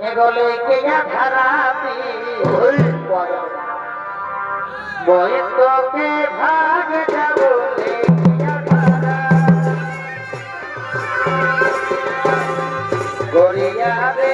এগোলে কে খারাপি বই তোকে ভাগ যাব গড়িয়া রে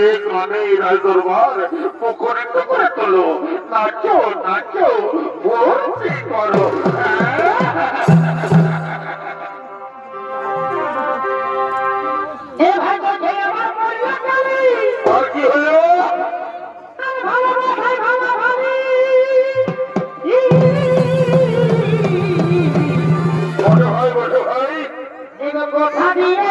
ক্রমে ক্রমে হৃদয় দুর্বল পুকুরে পুকুরে তোলো। নাচো নাচো। ভর্তি করো। কথা দিয়ে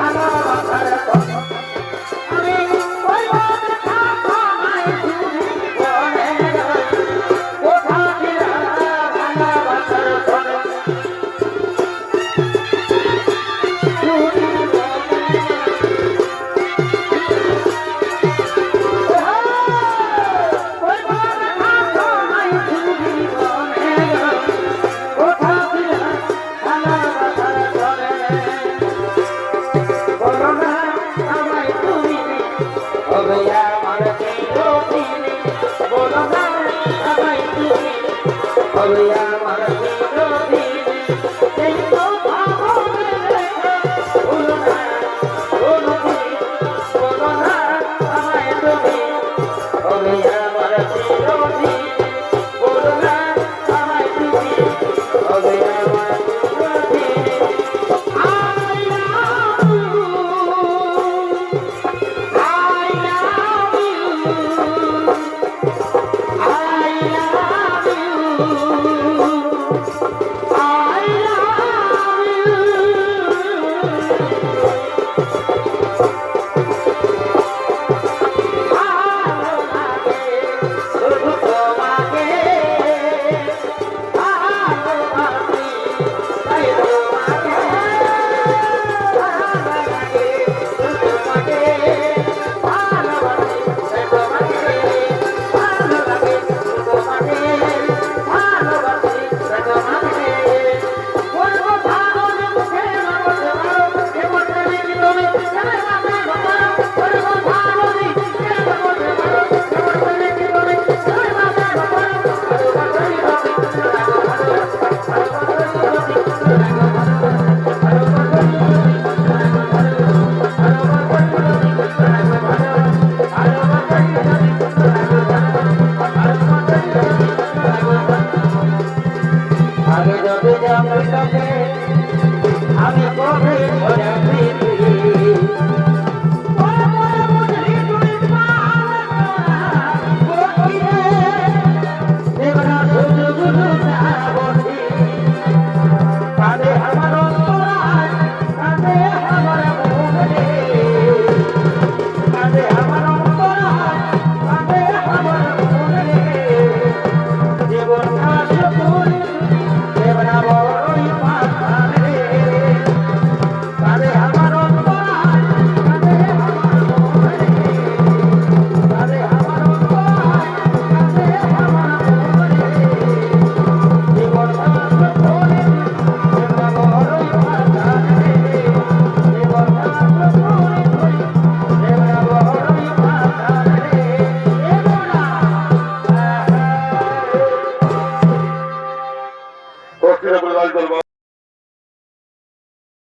ভালোবাসার কথা। Hallelujah.